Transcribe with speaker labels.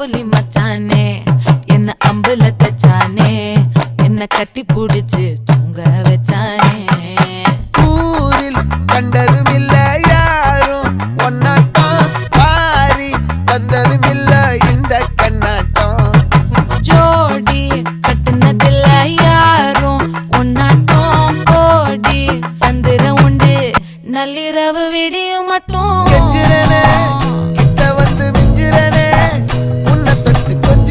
Speaker 1: அம்புலி மச்சானே என்ன அம்புல தச்சானே என்ன கட்டி பிடிச்சு தூங்க வச்சானே.
Speaker 2: ஊரில் கண்டதும் இல்ல யாரும் ஒன்னாட்டம் பாரி வந்ததும் இல்ல இந்த கண்ணாட்டம்.
Speaker 1: ஜோடி கட்டுனதில்ல யாரும் ஒன்னாட்டம் கோடி சந்திரம் உண்டு நள்ளிரவு விடியும் மட்டும்.